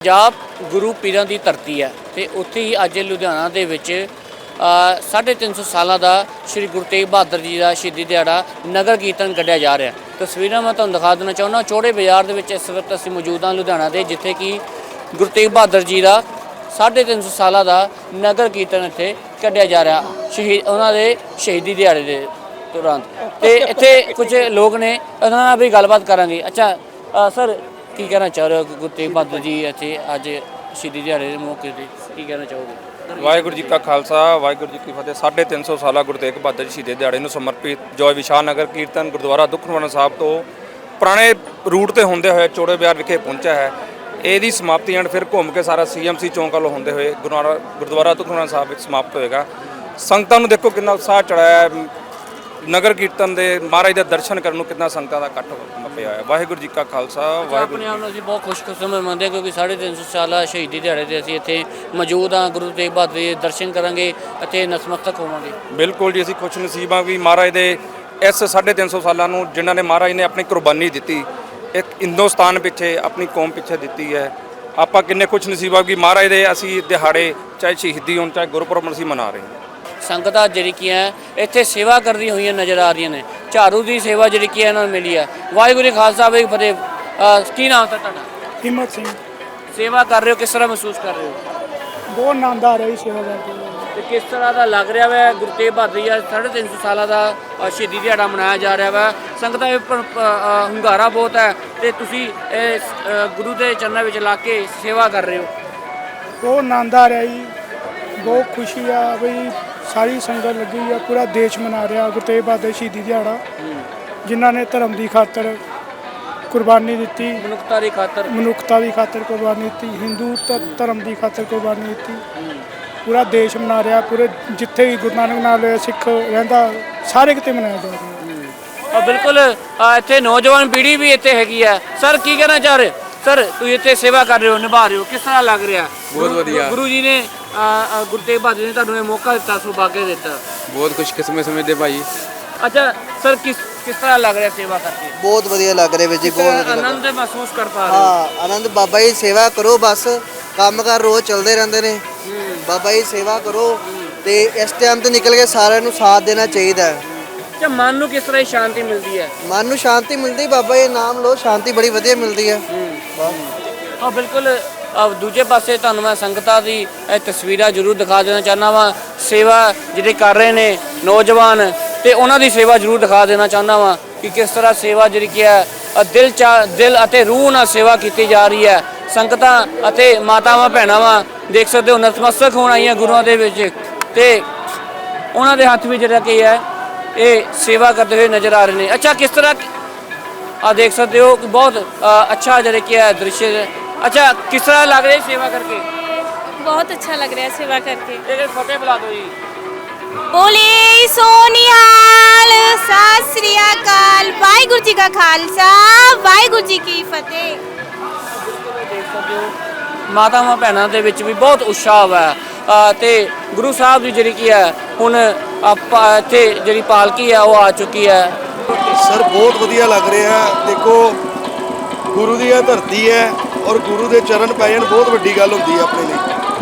ਪੰਜਾਬ ਗੁਰੂ ਪੀਰਾਂ ਦੀ ਧਰਤੀ ਹੈ ਤੇ ਉੱਥੇ ਹੀ ਅੱਜ ਲੁਧਿਆਣਾ ਦੇ ਵਿੱਚ ਅ, 350 ਸਾਲਾਂ ਦਾ ਸ੍ਰੀ ਗੁਰੂ ਤੇਗ ਬਹਾਦਰ ਜੀ ਦਾ ਸ਼ਹੀਦੀ ਦਿਹਾੜਾ ਨਗਰ ਕੀਰਤਨ ਕੱਢਿਆ ਜਾ ਰਿਹਾ ਤਸਵੀਰਾਂ ਮੈਂ ਤੁਹਾਨੂੰ ਦਿਖਾ ਦੇਣਾ ਚਾਹੁੰਦਾ ਚੌੜੇ ਬਾਜ਼ਾਰ ਦੇ ਵਿੱਚ ਇਸ ਵਕਤ ਅਸੀਂ ਮੌਜੂਦ ਹਾਂ ਲੁਧਿਆਣਾ ਦੇ ਜਿੱਥੇ ਕਿ ਗੁਰੂ ਤੇਗ ਬਹਾਦਰ ਜੀ ਦਾ 350 ਸਾਲਾਂ ਦਾ ਨਗਰ ਕੀਰਤਨ ਇੱਥੇ ਕੱਢਿਆ ਜਾ ਰਿਹਾ ਸ਼ਹੀਦ ਉਹਨਾਂ ਦੇ ਸ਼ਹੀਦੀ ਦਿਹਾੜੇ ਦੇ ਦੌਰਾਨ। ਤੇ ਇੱਥੇ ਕੁਝ ਲੋਕ ਨੇ ਉਹਨਾਂ ਨਾਲ ਵੀ ਗੱਲਬਾਤ ਕਰਾਂਗੇ। ਅੱਛਾ ਸਰ ਕੀ ਕਹਿਣਾ ਚਾਹ ਰਹੇ ਹੋ ਕਿ ਗੁਰੂ ਤੇਗ ਬਹਾਦਰ ਜੀ ਇੱਥੇ ਅੱਜ ਸ਼ਹੀਦੀ ਦਿਹਾੜੇ ਦੇ ਮੌਕੇ ਤੇ? ਕੀ ਕਹਿਣਾ ਚਾਹੋਗੇ? ਵਾਹਿਗੁਰੂ ਜੀ ਕਾ ਖਾਲਸਾ, ਵਾਹਿਗੁਰੂ ਜੀ ਕੀ ਫਤਿਹ। 350 ਸਾਲਾ ਗੁਰੂ ਤੇਗ ਬਹਾਦਰ ਜੀ ਸ਼ਹੀਦੀ ਦਿਹਾੜੇ ਨੂੰ ਸਮਰਪਿਤ ਜੋਏ ਵਿਸ਼ਾਲ ਨਗਰ ਕੀਰਤਨ ਗੁਰਦੁਆਰਾ ਦੁਖਨਿਵਾਰਨ ਸਾਹਿਬ ਤੋਂ ਪੁਰਾਣੇ ਰੂਟ ਤੇ ਹੁੰਦੇ ਹੋਏ ਚੋੜੇ ਬਿਆਰ ਵਿਖੇ ਪਹੁੰਚਿਆ ਹੈ। ਇਹਦੀ ਸਮਾਪਤੀ ਐਂਡ ਫਿਰ ਘੁੰਮ ਕੇ ਸਾਰਾ ਸੀਐਮਸੀ ਚੌਂਕ ਵੱਲੋਂ ਹੁੰਦੇ ਹੋਏ ਗੁਰਦੁਆਰਾ ਗੁਰਦੁਆਰਾ ਦੁਖਨਿਵਾਰਨ ਸਾਹਿਬ ਵਿੱਚ ਸਮਾਪਤ ਹੋਏਗਾ। ਸੰਗਤਾਂ ਨੂੰ ਦੇਖੋ ਕਿੰਨਾ ਉਤਸ਼ਾਹ ਚੜਾਇਆ ਨਗਰ ਕੀਰਤਨ ਦੇ ਮਹਾਰਾਜ ਦੇ ਦਰਸ਼ਨ ਕਰਨ ਨੂੰ ਕਿੰਨਾ ਸੰਗਤਾਂ ਦਾ ਇਕੱਠ ਪਿਆ ਹੈ। ਵਾਹਿਗੁਰੂ ਜੀ ਕਾ ਖਾਲਸਾ ਵਾਹਿਗੁਰੂ ਆਪਣੇ ਆਪ ਨੂੰ ਅਸੀਂ ਬਹੁਤ ਖੁਸ਼ਕਿਸਮਤ ਮੰਨਦੇ ਹਾਂ ਕਿਉਂਕਿ 350 ਸਾਲਾ ਸ਼ਹੀਦੀ ਦਿਹਾੜੇ ਤੇ ਅਸੀਂ ਇੱਥੇ ਮੌਜੂਦ ਹਾਂ ਗੁਰੂ ਤੇਗ ਬਹਾਦਰ ਜੀ ਦੇ ਦਰਸ਼ਨ ਕਰਾਂਗੇ ਅਤੇ ਨਤਮਸਤਕ ਹੋਵਾਂਗੇ। ਬਿਲਕੁਲ ਜੀ ਅਸੀਂ ਖੁਸ਼ ਨਸੀਬ ਹਾਂ ਵੀ ਮਹਾਰਾਜ ਦੇ ਇਸ 350 ਸਾਲਾਂ ਨੂੰ ਜਿਨ੍ਹਾਂ ਨੇ ਮਹਾਰਾਜ ਨੇ ਆਪਣੀ ਕੁਰਬਾਨੀ ਦਿੱਤੀ ਇੱਕ ਹਿੰਦੁਸਤਾਨ ਪਿੱਛੇ ਆਪਣੀ ਕੌਮ ਪਿੱਛੇ ਦਿੱਤੀ ਹੈ। ਆਪਾਂ ਕਿੰਨੇ ਖੁਸ਼ ਨਸੀਬ ਹਾਂ ਕਿ ਮਹਾਰਾਜ ਦੇ ਅਸੀਂ ਦਿਹਾੜੇ ਚਾਹੇ ਸ਼ਹੀਦੀ ਹੋਣ ਚਾਹੇ ਗੁਰਪੁਰਬ ਅਸੀਂ ਮਨਾ ਰਹੇ ਹਾਂ। ਸੰਗਤਾਂ ਜਿਹੜੀ ਕੀ ਹੈ ਇੱਥੇ ਸੇਵਾ ਕਰਦੀਆਂ ਹੋਈਆਂ ਨਜ਼ਰ ਆ ਰਹੀਆਂ ਨੇ। ਝਾੜੂ ਦੀ ਸੇਵਾ ਜਿਹੜੀ ਕੀ ਹੈ ਇਹਨਾਂ ਨੂੰ ਮਿਲੀ ਹੈ। ਵਾਹਿਗੁਰੂ ਖਾਲਸਾ ਕੀ ਫਤਿਹ। ਕੀ ਨਾਮ ਹੈ ਤੁਹਾਡਾ? ਹਿੰਮਤ ਸਿੰਘ। ਸੇਵਾ ਕਰ ਰਹੇ ਹੋ ਕਿਸ ਤਰ੍ਹਾਂ ਮਹਿਸੂਸ ਕਰ ਰਹੇ ਹੋ? ਬਹੁਤ ਆਨੰਦ ਆ ਰਿਹਾ ਜੀ ਸੇਵਾ ਕਰਕੇ। ਤੇ ਕਿਸ ਤਰ੍ਹਾਂ ਦਾ ਲੱਗ ਰਿਹਾ ਹੈ ਗੁਰੂ ਤੇਗ ਬਹਾਦਰ ਜੀ ਦਾ 350 ਸਾਲਾਂ ਦਾ ਅ, ਸ਼ਹੀਦੀ ਦਿਹਾੜਾ ਮਨਾਇਆ ਜਾ ਰਿਹਾ ਹੈ ਸੰਗਤਾਂ ਵਿੱਚ ਪ- ਪ- ਅ, ਹੁੰਗਾਰਾ ਬਹੁਤ ਹੈ। ਤੇ ਤੁਸੀਂ ਇਹ ਅ, ਗੁਰੂ ਦੇ ਚਰਨਾਂ ਵਿੱਚ ਲਾ ਕੇ ਸੇਵਾ ਕਰ ਰਹੇ ਹੋ। ਬਹੁਤ ਆਨੰਦ ਆ ਰਿਹਾ ਜੀ। ਬਹੁਤ ਖੁਸ਼ੀ ਆ ਬਈ ਸਾਰੀ ਸੰਗਤ ਲੱਗੀ ਆ ਪੂਰਾ ਦੇਸ਼ ਮਨਾ ਰਿਹਾ ਗੁਰੂ ਤੇਗ ਬਹਾਦਰ ਸ਼ਹੀਦੀ ਦਿਹਾੜਾ ਜਿਨ੍ਹਾਂ ਨੇ ਧਰਮ ਦੀ ਖਾਤਰ ਕੁਰਬਾਨੀ ਦਿੱਤੀ। ਮਨੁੱਖਤਾ ਦੀ ਖਾਤਰ? ਮਨੁੱਖਤਾ ਦੀ ਖਾਤਰ ਕੁਰਬਾਨੀ ਦਿੱਤੀ ਹਿੰਦੂ ਧ- ਧਰਮ ਦੀ ਖਾਤਰ ਕੁਰਬਾਨੀ ਦਿੱਤੀ। ਪੂਰਾ ਦੇਸ਼ ਮਨਾ ਰਿਹਾ ਪੂਰੇ ਜਿੱਥੇ ਵੀ ਗੁਰੂ ਨਾਨਕ ਨਾਲ ਸਿੱਖ ਰਹਿੰਦਾ ਸਾਰੇ ਕਿਤੇ ਮਨਾਇਆ ਜਾ ਰਿਹਾ। ਬਿਲਕੁਲ ਅ, ਇੱਥੇ ਨੌਜਵਾਨ ਪੀੜ੍ਹੀ ਵੀ ਇੱਥੇ ਹੈਗੀ ਹੈ ਸਰ ਕੀ ਕਹਿਣਾ ਚਾਹ ਰਹੇ ਹੋ? ਸਰ ਤੁਸੀਂ ਇੱਥੇ ਸੇਵਾ ਕਰ ਰਹੇ ਹੋ ਨਿਭਾ ਰਹੇ ਹੋ ਕਿਸ ਤਰ੍ਹਾਂ ਲੱਗ ਰਿਹਾ? ਬਹੁਤ ਵਧੀਆ। ਗੁਰੂ ਜੀ ਨੇ ਗੁਰੂ ਤੇਗ ਬਹਾਦਰ ਨੇ ਤੁਹਾਨੂੰ ਇਹ ਮੌਕਾ ਦਿੱਤਾ ਸੁਭਾਗੇ ਦਿੱਤਾ। ਬਹੁਤ ਖੁਸ਼ਕਿਸਮਤ ਸਮਝਦੇ ਭਾਈ। ਅੱਛਾ ਸਰ ਕਿਸ ਕਿਸ ਤਰ੍ਹਾਂ ਲੱਗ ਰਿਹਾ ਸੇਵਾ ਕਰਕੇ? ਬਹੁਤ ਵਧੀਆ ਲੱਗ ਰਿਹਾ ਜੀ ਬਹੁਤ ਆਨੰਦ ਮਹਿਸੂਸ ਕਰ ਪਾ ਰਹੇ। ਹੋ। ਹਾਂ ਆਨੰਦ ਬਾਬਾ ਜੀ ਸੇਵਾ ਕਰੋ ਬਸ ਕੰਮ ਕਰ ਰੋਜ਼ ਚੱਲਦੇ ਰਹਿੰਦੇ ਨੇ। ਬਾਬਾ ਜੀ ਸੇਵਾ ਕਰੋ ਤੇ ਇਸ ਟਾਈਮ ਤੋਂ ਨਿਕਲ ਕੇ ਸਾਰਿਆਂ ਨੂੰ ਸਾਥ ਦੇਣਾ ਚਾਹੀਦਾ ਹੈ। ਤੇ ਮਨ ਨੂੰ ਕਿਸ ਤਰ੍ਹਾਂ ਦੀ ਸ਼ਾਂਤੀ ਮਿਲਦੀ ਹੈ? ਮਨ ਨੂੰ ਸ਼ਾਂਤੀ ਮਿਲਦੀ ਬਾਬਾ ਜੀ ਨਾਮ ਲਓ ਸ਼ਾਂਤੀ ਬੜੀ ਵਧੀਆ ਮਿਲਦੀ ਹੈ। ਹਾਂ। ਬਿਲਕੁਲ ਅ, ਦੂਜੇ ਪਾਸੇ ਤੁਹਾਨੂੰ ਮੈਂ ਸੰਗਤਾਂ ਦੀ ਇਹ ਤਸਵੀਰਾਂ ਜ਼ਰੂਰ ਦਿਖਾ ਦੇਣਾ ਚਾਹੁੰਦਾ ਵਾਂ। ਸੇਵਾ ਜਿਹੜੇ ਕਰ ਰਹੇ ਨੇ ਨੌਜਵਾਨ ਤੇ ਉਹਨਾਂ ਦੀ ਸੇਵਾ ਜ਼ਰੂਰ ਦਿਖਾ ਦੇਣਾ ਚਾਹੁੰਦਾ ਵਾਂ ਕਿ ਕਿਸ ਤਰ੍ਹਾਂ ਸੇਵਾ ਜਿਹੜੀ ਕੀ ਹੈ ਅ, ਦਿਲ ਚਾ ਦਿਲ ਅਤੇ ਰੂਹ ਨਾਲ ਸੇਵਾ ਕੀਤੀ ਜਾ ਰਹੀ ਹੈ। ਸੰਗਤਾਂ ਅਤੇ ਮਾਤਾਵਾਂ ਭੈਣਾਵਾਂ ਦੇਖ ਸਕਦੇ ਹੋ ਨਤਮਸਤਕ ਹੋਣ ਆਈਆਂ ਗੁਰੂਆਂ ਦੇ ਵਿੱਚ। ਤੇ ਉਹਨਾਂ ਦੇ ਹੱਥ ਵਿੱਚ ਜਿਹੜਾ ਕੀ ਹੈ ਇਹ ਸੇਵਾ ਕਰਦੇ ਹੋਏ ਨਜ਼ਰ ਆ ਰਹੇ ਨੇ। ਅੱਛਾ ਕਿਸ ਤਰ੍ਹਾਂ ਆ ਦੇਖ ਸਕਦੇ ਹੋ ਕਿ ਬਹੁਤ ਅੱਛਾ ਜਿਹੜਾ ਕੀ ਹੈ ਦ੍ਰਿਸ਼ ਹੈ। ਅੱਛਾ ਕਿਸ ਤਰ੍ਹਾਂ ਲੱਗ ਰਿਹਾ ਸੇਵਾ ਕਰਕੇ? ਬਹੁਤ ਅੱਛਾ ਲੱਗ ਰਿਹਾ ਸੇਵਾ ਕਰਕੇ। ਇਹ ਫਤਿਹ ਬੁਲਾ ਦਿਓ ਜੀ। ਬੋਲੇ ਸੋਨਿਹਾਲ ਸਤਿ ਸ੍ਰੀ ਅਕਾਲ। ਵਾਹਿਗੁਰੂ ਜੀ ਕਾ ਖਾਲਸਾ ਵਾਹਿਗੁਰੂ ਜੀ ਕੀ ਫਤਿਹ। ਮਾਤਾਵਾਂ ਭੈਣਾਂ ਦੇ ਵਿੱਚ ਵੀ ਬਹੁਤ ਉਤਸ਼ਾਹ ਹੈ। ਤੇ ਗੁਰੂ ਸਾਹਿਬ ਦੀ ਜਿਹੜੀ ਕੀ ਹੈ ਹੁਣ ਆਪਾਂ ਇੱਥੇ ਜਿਹੜੀ ਪਾਲਕੀ ਹੈ ਉਹ ਆ ਚੁੱਕੀ ਹੈ ਸਰ ਬਹੁਤ ਵਧੀਆ ਲੱਗ ਰਿਹਾ। ਦੇਖੋ ਗੁਰੂ ਦੀ ਇਹ ਧਰਤੀ ਹੈ ਔਰ ਗੁਰੂ ਦੇ ਚਰਨ ਪੈ ਜਾਣ ਬਹੁਤ ਵੱਡੀ ਗੱਲ ਹੁੰਦੀ ਹੈ ਆਪਣੇ ਲਈ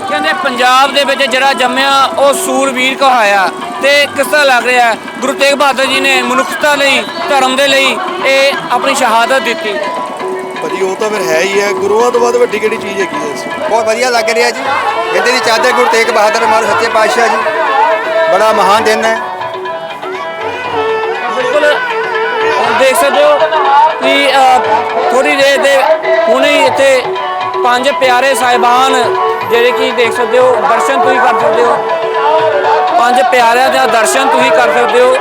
ਕਹਿੰਦੇ ਪੰਜਾਬ ਦੇ ਵਿੱਚ ਜਿਹੜਾ ਜੰਮਿਆ ਉਹ ਸੂਰਵੀਰ ਕਹਾਇਆ ਤੇ ਕਿਸ ਤਰ੍ਹਾਂ ਲੱਗ ਰਿਹਾ? ਗੁਰੂ ਤੇਗ ਬਹਾਦਰ ਜੀ ਨੇ ਮਨੁੱਖਤਾ ਲਈ ਧਰਮ ਦੇ ਲਈ ਇਹ ਆਪਣੀ ਸ਼ਹਾਦਤ ਦਿੱਤੀ ਭਾਜੀ ਉਹ ਤਾਂ ਫਿਰ ਹੈ ਹੀ ਹੈ। ਗੁਰੂਆਂ ਤੋਂ ਬਾਅਦ ਵੱਡੀ ਕਿਹੜੀ ਚੀਜ਼ ਹੈਗੀ ਹੈ ਇਸ ਬਹੁਤ ਵਧੀਆ ਲੱਗ ਰਿਹਾ ਜੀ। ਇਹਦੇ ਦੀ ਚਾਦਰ ਗੁਰੂ ਤੇਗ ਬਹਾਦਰ ਮਹਾਰਾਜ ਸੱਚੇ ਪਾਤਸ਼ਾਹ ਜੀ। ਬੜਾ ਮਹਾਨ ਦਿਨ ਹੈ। ਬਿਲਕੁਲ ਦੇਖ ਸਕਦੇ ਹੋ ਕਿ ਥੋੜੀ ਦੇਰ ਦੇ ਹੁਣੇ ਹੀ ਇੱਥੇ ਪੰਜ ਪਿਆਰੇ ਸਾਹਿਬਾਨ ਜਿਹੜੇ ਕਿ ਦੇਖ ਸਕਦੇ ਹੋ ਦਰਸ਼ਨ ਤੁਸੀਂ ਕਰ ਸਕਦੇ ਹੋ। ਪੰਜ ਪਿਆਰਿਆਂ ਦਾ ਦਰਸ਼ਨ ਤੁਸੀਂ ਕਰ ਸਕਦੇ ਹੋ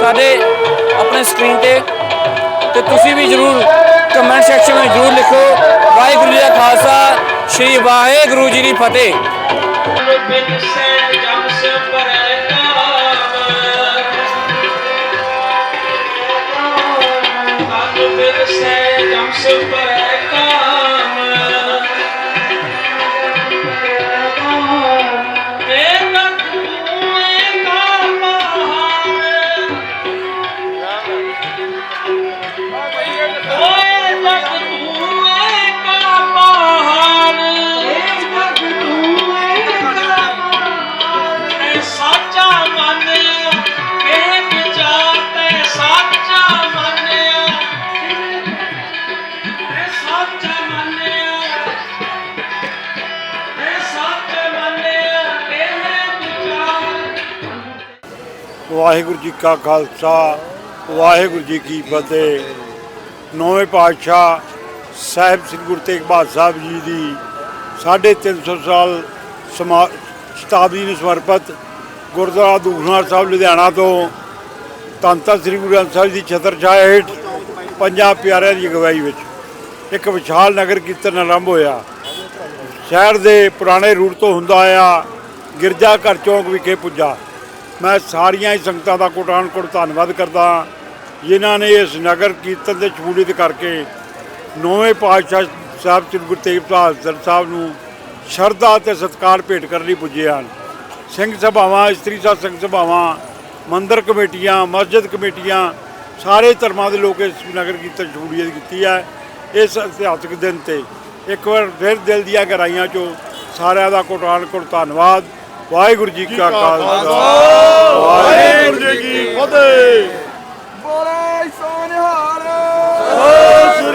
ਸਾਡੇ ਆਪਣੇ ਸਕਰੀਨ ਤੇ। ਤੇ ਤੁਸੀਂ ਵੀ ਜਰੂਰ ਕਮੈਂਟ ਸੈਕਸ਼ਨ ਵਿੱਚ ਜਰੂਰ ਲਿਖੋ ਵਾਹਿਗੁਰੂ ਜੀ ਦਾ ਖਾਲਸਾ ਸ੍ਰੀ ਵਾਹਿਗੁਰੂ ਜੀ ਦੀ ਫਤਿਹ ਬਿਨ ਸੈਨ ਜਮ ਸੇ ਪਰੈ ਵਾਹਿਗੁਰੂ ਜੀ ਕਾ ਖਾਲਸਾ, ਵਾਹਿਗੁਰੂ ਜੀ ਕੀ ਫਤਿਹ। ਨੌਵੇਂ ਪਾਤਸ਼ਾਹ ਸਾਹਿਬ ਸ੍ਰੀ ਗੁਰੂ ਤੇਗ ਬਹਾਦਰ ਸਾਹਿਬ ਜੀ ਦੀ 350 ਸਾਲ ਸਮਾਜ ਸ਼ਤਾਬਦੀ ਨੂੰ ਸਮਰਪਿਤ ਗੁਰਦੁਆਰਾ ਦੂਖਨਾਰ ਸਾਹਿਬ ਲੁਧਿਆਣਾ ਤੋਂ। ਧੰਨ ਧੰਨ ਸ੍ਰੀ ਗੁਰੂ ਗ੍ਰੰਥ ਸਾਹਿਬ ਦੀ ਛਤਰ ਹੇਠ ਪੰਜਾਂ ਪਿਆਰਿਆਂ ਦੀ ਅਗਵਾਈ ਵਿੱਚ ਇੱਕ ਵਿਸ਼ਾਲ ਨਗਰ ਕੀਰਤਨ ਆਰੰਭ ਹੋਇਆ। ਸ਼ਹਿਰ ਦੇ ਪੁਰਾਣੇ ਰੂਟ ਤੋਂ ਹੁੰਦਾ ਆਇਆ ਗਿਰਜਾ ਘਰ ਚੌਂਕ ਵਿਖੇ ਪੁੱਜਾ। ਮੈਂ ਸਾਰੀਆਂ ਹੀ ਸੰਗਤਾਂ ਦਾ ਕੋਟਾਨ ਕੋਟ ਧੰਨਵਾਦ ਕਰਦਾ ਹਾਂ, ਜਿਨ੍ਹਾਂ ਨੇ ਇਸ ਨਗਰ ਕੀਰਤਨ ਦੇ ਸ਼ਮੂਲੀਅਤ ਕਰਕੇ ਨੌਵੇਂ ਪਾਤਸ਼ਾਹ ਸਾਹਿਬ ਸ੍ਰੀ ਗੁਰੂ ਤੇਗ ਬਹਾਦਰ ਸਾਹਿਬ ਨੂੰ ਸ਼ਰਧਾ ਤੇ ਸਤਿਕਾਰ ਭੇਟ ਕਰਨ ਲਈ ਪੁੱਜੇ ਹਨ। ਸਿੰਘ ਸਭਾਵਾਂ ਇਸਤਰੀ ਸਾਧ ਸੰਗ ਸਭਾਵਾਂ ਮੰਦਰ ਕਮੇਟੀਆਂ ਮਸਜਿਦ ਕਮੇਟੀਆਂ ਸਾਰੇ ਧਰਮਾਂ ਦੇ ਲੋਕ ਇਸ ਨਗਰ ਕੀਰਤਨ ਜੁੜੀਏ ਕੀਤੀ ਹੈ ਇਸ ਇਤਿਹਾਸਕ ਦਿਨ ਤੇ। ਇੱਕ ਵਾਰ ਫਿਰ ਦਿਲ ਦੀਆਂ ਗਹਿਰਾਈਆਂ ਚੋਂ ਸਾਰਿਆਂ ਦਾ ਕੋਟਾਨ ਕੋਟ ਧੰਨਵਾਦ। ਵਾਹਿਗੁਰੂ ਜੀ ਕਾ ਖਾਲਸਾ। ਵਾਹਿਗੁਰੂ ਜੀ ਕੀ ਫਤਿਹ। ਬੋਲੇ ਸੋਨਿਹਾਰ। ਸੋ